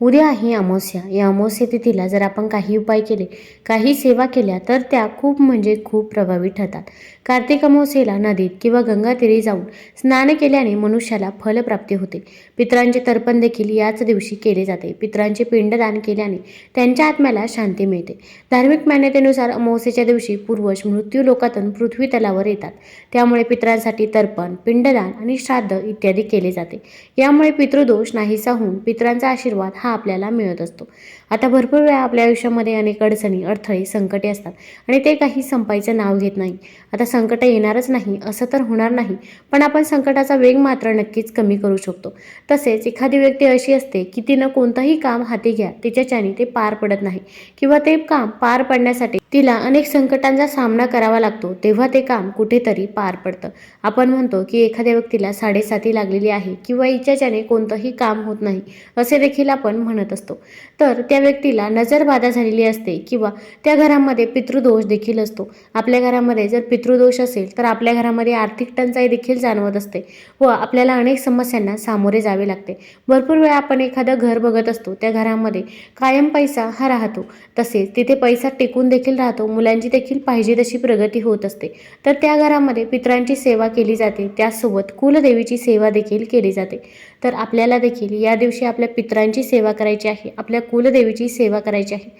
उद्या आहे अमावस्या. या अमावस्या तिथीला जर आपण काही उपाय केले काही सेवा केल्या तर त्या खूप म्हणजे खूप प्रभावी ठरतात कार्तिक अमावस्येला नदीत किंवा गंगातीरी जाऊन स्नान केल्याने मनुष्याला फलप्राप्ती होते. पितरांचे तर्पण देखील याच दिवशी केले जाते. पितरांचे पिंडदान केल्याने त्यांच्या आत्म्याला शांती मिळते. धार्मिक मान्यतेनुसार अमावस्येच्या दिवशी पूर्वज मृत्यू लोकातून पृथ्वी तलावर येतात. त्यामुळे पितरांसाठी तर्पण पिंडदान आणि श्राद्ध इत्यादी केले जाते. यामुळे पितृदोष नाहीसा होऊन पितरांचा आशीर्वाद हा आपल्याला मिळत असतो. आता भरपूर वेळा आपल्या आयुष्यामध्ये अनेक अडचणी अडथळे संकटे असतात आणि ते काही संपायचं नाव घेत नाही. आता संकट येणारच नाही असं तर होणार नाही पण आपण संकटाचा वेग मात्र नक्कीच कमी करू शकतो. तसेच एखादी व्यक्ती अशी असते की तिनं कोणतंही काम हाती घ्या तिच्याच्याने ते पार पडत नाही किंवा ते काम पार पडण्यासाठी तिला अनेक संकटांचा सामना करावा लागतो तेव्हा ते काम कुठेतरी पार पडतं. आपण म्हणतो की एखाद्या व्यक्तीला साडेसाती लागलेली आहे किंवा हिच्याच्याने कोणतंही काम होत नाही असे देखील आपण म्हणत असतो. तर त्या व्यक्तीला नजरबाधा झालेली असते किंवा त्या घरामध्ये पितृदोष देखील असतो. आपल्या घरामध्ये जर पितृदोष असेल तर आपल्या घरामध्ये आर्थिक टंचाई देखील जाणवत असते व आपल्याला अनेक समस्यांना सामोरे जावे लागते. भरपूर वेळा आपण एखादं घर बघत असतो त्या घरामध्ये कायम पैसा हा राहतो. तसेच तिथे पैसा टिकून देखील राहतो मुलांची देखील पाहिजे तशी प्रगती होत असते. तर त्या घरामध्ये पितरांची सेवा केली जाते त्यासोबत कुलदेवीची सेवा देखील केली जाते. तर आपल्याला देखील या दिवशी आपल्या पितरांची सेवा करायची आहे आपल्या कुलदेवीची सेवा करायची आहे.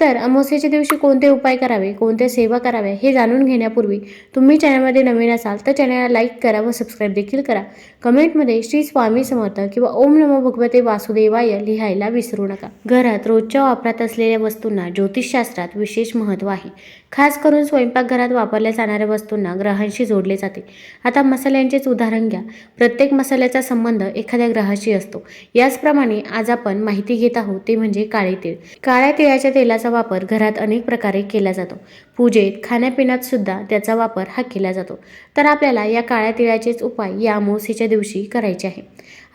तर अमावस्येच्या दिवशी कोणते उपाय करावे कोणत्या सेवा कराव्या हे जाणून घेण्यापूर्वी तुम्ही चॅनलमध्ये नवीन असाल तर चॅनलला लाईक करा व सबस्क्राईब देखील करा. कमेंटमध्ये श्री स्वामी समर्थ किंवा ओम नमो भगवते वासुदेवाय लिहायला विसरू नका. घरात रोजच्या वापरात असलेल्या वस्तूंना ज्योतिषशास्त्रात विशेष महत्त्व आहे. खास करून स्वयंपाकघरात वापरल्या जाणाऱ्या वस्तूंना ग्रहांशी जोडले जाते. आता मसाल्यांचेच उदाहरण घ्या. प्रत्येक मसाल्याचा संबंध एखाद्या ग्रहाशी असतो. याचप्रमाणे आज आपण माहिती घेत आहोत ते म्हणजे काळे तेल काळ्या तिळाच्या तेलाचा वापर घरात अनेक प्रकारे केला जातो. पूजेत खाण्यापिण्यात सुद्धा त्याचा वापर हा केला जातो. तर आपल्याला या काळ्या तिळाचेच उपाय या अमावस्येच्या दिवशी करायचे आहे.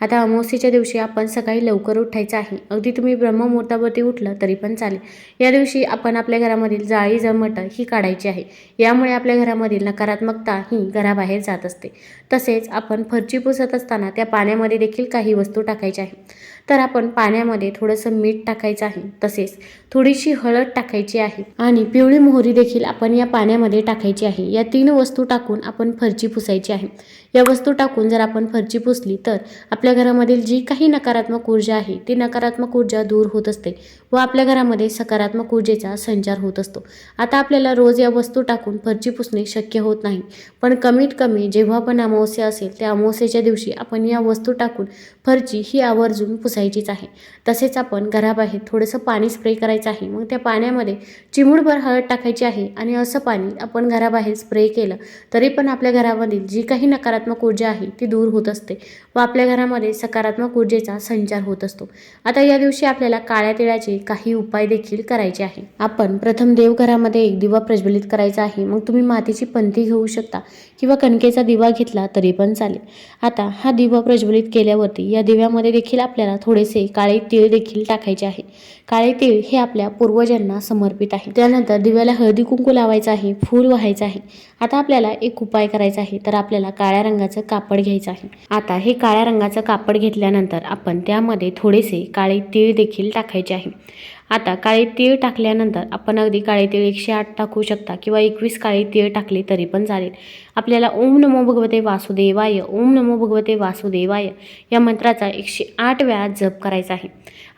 आता अमावस्येच्या दिवशी आपण सकाळी लवकर उठायचं आहे. अगदी तुम्ही ब्रह्ममुहूर्तावरती उठलं तरी पण चालेल. या दिवशी आपण आपल्या घरामधील जाळी जमट ही काढायची आहे. यामुळे आपल्या घरामधील नकारात्मकता ही घराबाहेर जात असते. तसेच आपण फरची पुसत असताना त्या पाण्यामध्ये देखील काही वस्तू टाकायच्या आहे तर आपण पाण्यामध्ये थोडंसं मीठ टाकायचं आहे तसेच थोडीशी हळद टाकायची आहे आणि पिवळी मोहरी देखील आपण या पाण्यामध्ये टाकायची आहे. या तीन वस्तू टाकून आपण फरची पुसायची आहे. या वस्तू टाकून जर आपण फरची पुसली तर आपल्या घरामधील जी काही नकारात्मक ऊर्जा आहे ती नकारात्मक ऊर्जा दूर होत असते व आपल्या घरामध्ये सकारात्मक ऊर्जेचा संचार होत असतो. आता आपल्याला रोज या वस्तू टाकून फरची पुसणे शक्य होत नाही. पण कमीत कमी जेव्हा पण अमावस्या असेल त्या अमावस्येच्या दिवशी आपण या वस्तू टाकून फरची ही आवर्जून पुसायचीच आहे. तसेच आपण घराबाहेर थोडंसं पाणी स्प्रे करायचं आहे. मग त्या पाण्यामध्ये चिमूडभर हळद टाकायची आहे आणि असं पाणी आपण घराबाहेर स्प्रे केलं तरी पण आपल्या घरामधील जी काही नकारात्मक ऊर्जा आहे ती दूर होत असते व आपल्या घरामध्ये सकारात्मक ऊर्जेचा संचार होत असतो. आता या दिवशी आपल्याला काळ्या तिळाचे काही उपाय देखील करायचे आहे. आपण प्रथम देवघरामध्ये एक दिवा प्रज्वलित करायचा आहे. मग तुम्ही मातीची पंथी घेऊ शकता किंवा कणकेचा दिवा घेतला तरी पण चालेल. आता हा दिवा प्रज्वलित केल्यावरती या दिव्यामध्ये देखील आपल्याला थोडेसे काळे तीळ देखील टाकायचे आहे. काळे तीळ हे आपल्या पूर्वजांना समर्पित आहे. त्यानंतर दिव्याला हळदी कुंकू लावायचं आहे फूल व्हायचं आहे. आता आपल्याला एक उपाय करायचा आहे तर आपल्याला काळ्या रंगाचं कापड घ्यायचं आहे. आता हे काळ्या रंगाचं कापड घेतल्यानंतर आपण त्यामध्ये थोडेसे काळे तीळ देखील टाकायचे आहे. आता काळे तीळ टाकल्यानंतर आपण अगदी काळे तीळ एकशे आठ टाकू शकता किंवा एकवीस काळे तीळ टाकले तरी पण चालेल. आपल्याला ओम नमो भगवते वासुदेवाय ओम नमो भगवते वासुदेवाय या मंत्राचा एकशे आठ वेळा जप करायचा आहे.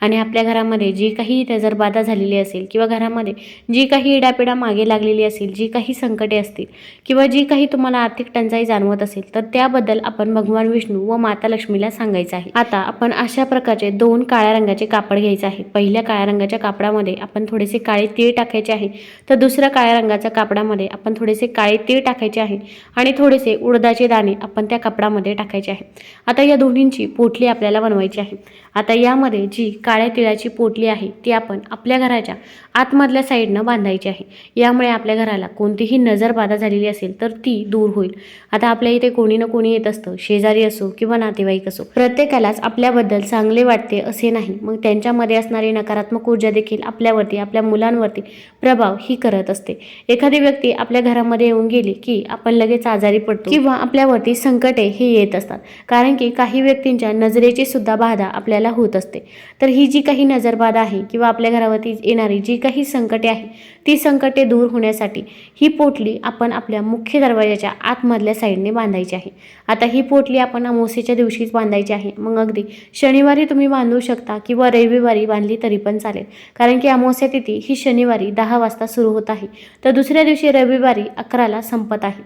आणि आपल्या घरामध्ये जी काही नजरबाधा झालेली असेल किंवा घरामध्ये जी काही इडापिडा मागे लागलेली असेल जी काही संकटे असतील किंवा जी काही तुम्हाला आर्थिक टंचाई जाणवत असेल तर त्याबद्दल आपण भगवान विष्णू व माता लक्ष्मीला सांगायचं आहे. आता आपण अशा प्रकारचे दोन काळ्या रंगाचे कापड घ्यायचे आहे. पहिल्या काळ्या रंगाच्या कापडामध्ये आपण थोडेसे काळे तीळ टाकायचे आहे. तर दुसऱ्या काळ्या रंगाच्या कापडामध्ये आपण थोडेसे काळे तीळ टाकायचे आहे आणि थोडेसे उडदाचे दाणे आपण त्या कपडामध्ये टाकायचे आहे. आता या दोन्हींची पोटली आपल्याला बनवायची आहे. आता यामध्ये जी का काळ्या तिळाची पोटली आहे ती आपण आपल्या घराच्या आतमधल्या साईडनं बांधायची आहे. यामुळे आपल्या घराला कोणतीही नजरबाधा झालेली असेल तर ती दूर होईल. आता आपल्या इथे कोणी ना कोणी येत असतं शेजारी असो किंवा नातेवाईक असो. प्रत्येकालाच आपल्याबद्दल चांगले वाटते असे नाही. मग त्यांच्यामध्ये असणारी नकारात्मक ऊर्जा देखील आपल्यावरती आपल्या मुलांवरती प्रभाव ही करत असते. एखादी व्यक्ती आपल्या घरामध्ये येऊन गेली की आपण लगेच लगेच आजारी पडतो किंवा आपल्यावरती संकटे हे येत असतात. कारण की काही व्यक्तींच्या नजरेची सुद्धा बाधा आपल्याला होत असते. तर ही ही जी काही नजरबाधा आहे किंवा आपल्या घरावरती येणारी जी काही संकटे आहे ती संकटे दूर होण्यासाठी ही पोटली आपण आपल्या मुख्य दरवाजाच्या आतमधल्या साईडने बांधायची आहे. आता ही पोटली आपण अमोसेच्या दिवशीच बांधायची आहे. मग अगदी शनिवारी तुम्ही बांधू शकता किंवा रविवारी बांधली तरी पण चालेल. कारण की अमावस्या तिथी ही शनिवारी दहा वाजता सुरू होत आहे. तर दुसऱ्या दिवशी रविवारी अकराला संपत आहे.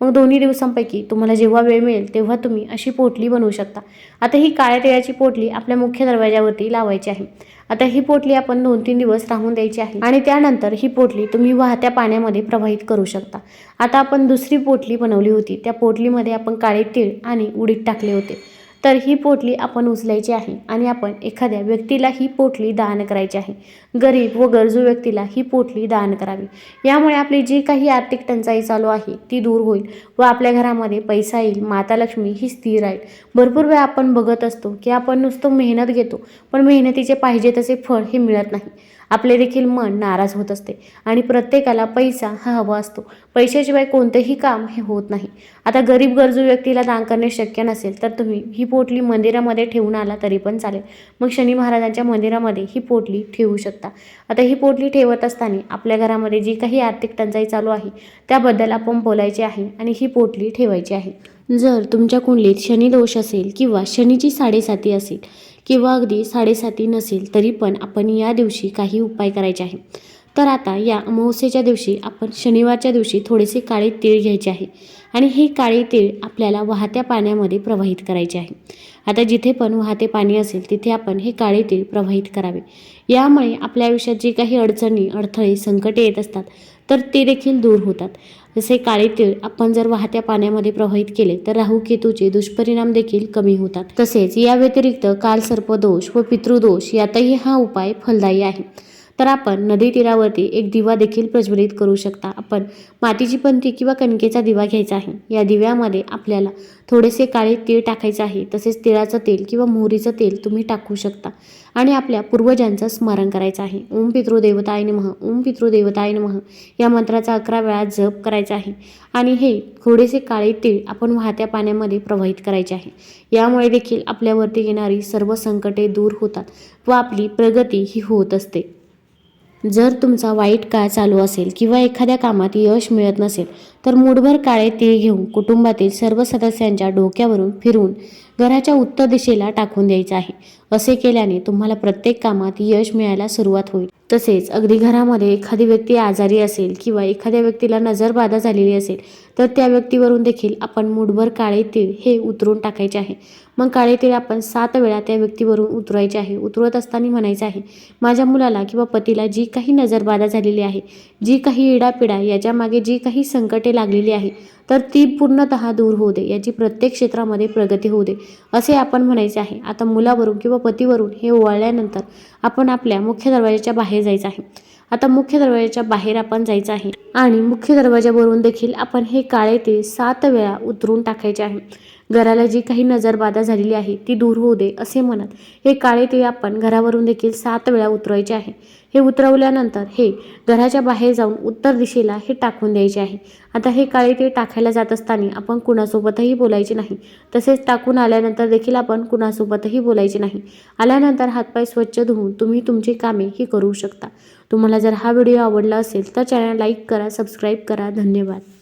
मग दोन्ही दिवसांपैकी तुम्हाला जेव्हा वेळ मिळेल तेव्हा तुम्ही अशी पोटली बनवू शकता. आता ही काळ्या तिळाची पोटली आपल्या मुख्य दरवाजावरती लावायची आहे. आता ही पोटली आपण दोन तीन दिवस राहून द्यायची आहे आणि त्यानंतर ही पोटली तुम्ही वाहत्या पाण्यामध्ये प्रवाहित करू शकता. आता आपण दुसरी पोटली बनवली होती. त्या पोटलीमध्ये आपण काळे तीळ आणि उडीद टाकले होते. तर ही पोटली आपण उचलायची आहे आणि आपण एखाद्या व्यक्तीला ही पोटली दान करायची आहे. गरीब व गरजू व्यक्तीला ही पोटली दान करावी. यामुळे आपली जी काही आर्थिक टंचाई चालू आहे ती दूर होईल व आपल्या घरामध्ये पैसा येईल माता लक्ष्मी ही स्थिर राहील. भरपूर वेळा आपण बघत असतो की आपण नुसतं मेहनत घेतो पण मेहनतीचे पाहिजे तसे फळ हे मिळत नाही. आपले देखील मन नाराज होत असते. आणि प्रत्येकाला पैसा हा हवा असतो. पैशाशिवाय कोणतेही काम हे होत नाही. आता गरीब गरजू व्यक्तीला दान करणे शक्य नसेल तर तुम्ही ही पोटली मंदिरामध्ये ठेवून आला तरी पण चालेल. मग शनी महाराजांच्या मंदिरामध्ये ही पोटली ठेवू शकता. आता ही पोटली ठेवत असताना आपल्या घरामध्ये जी काही आर्थिक टंचाई चालू आहे त्याबद्दल आपण बोलायचे आहे आणि ही पोटली ठेवायची आहे. जर तुमच्या कुंडलीत शनी दोष असेल किंवा शनीची साडेसाती असेल किंवा अगदी साडेसाती नसेल तरी पण आपण या दिवशी काही उपाय करायचे आहे. तर आता या अमावस्येच्या दिवशी आपण शनिवारच्या दिवशी थोडेसे काळे तीळ घ्यायचे आहे आणि हे काळे तीळ आपल्याला वाहत्या पाण्यामध्ये प्रवाहित करायचे आहे. आता जिथे पण वाहते पाणी असेल तिथे आपण हे काळे तीळ प्रवाहित करावे. यामुळे आपल्या आयुष्यात जी काही अडचणी अडथळे संकटे येत असतात तर ते देखील दूर होतात. जसे काळे तीळ आपण जर वाहत्या पाण्यामध्ये प्रवाहित केले तर राहू केतूचे दुष्परिणाम देखील कमी होतात. तसेच या व्यतिरिक्त कालसर्पदोष व पितृदोष यातही हा उपाय फलदायी आहे. तर आपण नदी तीरावरती एक दिवा देखील प्रज्वलित करू शकता. आपण मातीची पंथी किंवा कणकेचा दिवा घ्यायचा आहे. या दिव्यामध्ये आपल्याला थोडेसे काळे तीळ टाकायचे आहे. तसेच तिळाचं तेल किंवा मोहरीचं तेल तुम्ही टाकू शकता. आणि आपल्या पूर्वजांचं स्मरण करायचं आहे. ओम पितृदेवताय नमः. ओम पितृदेवताय नमः. या मंत्राचा अकरा वेळा जप करायचा आहे. आणि हे थोडेसे काळे तीळ आपण वाहत्या पाण्यामध्ये प्रवाहित करायचे आहे. यामुळे देखील आपल्यावरती येणारी सर्व संकटे दूर होतात व आपली प्रगती ही होत असते. जर तुमचा वाईट काळ चालू असेल किंवा एखाद्या कामात यश मिळत नसेल तर मूठभर काळे तीळ घेऊन कुटुंबातील सर्व सदस्यांच्या डोक्यावरून फिरून घराच्या उत्तर दिशेला टाकून द्यायचं आहे. असे केल्याने तुम्हाला प्रत्येक कामात यश मिळायला सुरुवात होईल. तसेच अगदी घरामध्ये एखादी व्यक्ती आजारी असेल किंवा एखाद्या व्यक्तीला नजरबाधा झालेली असेल तर त्या व्यक्तीवरून देखील आपण मूठभर काळे तीळ हे उतरून टाकायचे आहे. मग काळे तीळ आपण सात वेळा त्या व्यक्तीवरून उतरवायचे आहे. उतरवत असताना म्हणायचं आहे माझ्या मुलाला किंवा पतीला जी काही नजरबाधा झालेली आहे जी काही इडापिडा याच्या मागे जी काही संकटे लागलेली आहे तर ती पूर्णतः दूर होऊ दे. याची प्रत्येक क्षेत्रामध्ये प्रगती होऊ दे. असे आपण म्हणायचे आहे. आता मुलावरून किंवा पतीवरून हे ओवाळल्यानंतर आपण आपल्या मुख्य दरवाजाच्या बाहेर जायचं आहे. आता मुख्य दरवाजाच्या बाहेर आपण जायचं आहे. आणि मुख्य दरवाजावरून देखील आपण हे काळे तीळ सात वेळा उतरून टाकायचे आहे. घराला जी काही नजरबाधा झालेली आहे ती दूर होऊ दे असे म्हणत हे काळे ते आपण घरावरून देखील सात वेळा उतरवायचे आहे. हे उतरवल्यानंतर हे घराच्या बाहेर जाऊन उत्तर दिशेला हे टाकून द्यायचे आहे. आता हे काळे ते टाकायला जात असताना आपण कुणासोबतही बोलायचे नाही. तसेच टाकून आल्यानंतर देखील आपण कुणासोबतही बोलायचे नाही. आल्यानंतर हातपाय स्वच्छ धुवून तुम्ही तुमची कामे ही करू शकता. तुम्हाला जर हा व्हिडिओ आवडला असेल तर चॅनल लाईक करा सबस्क्राईब करा. धन्यवाद.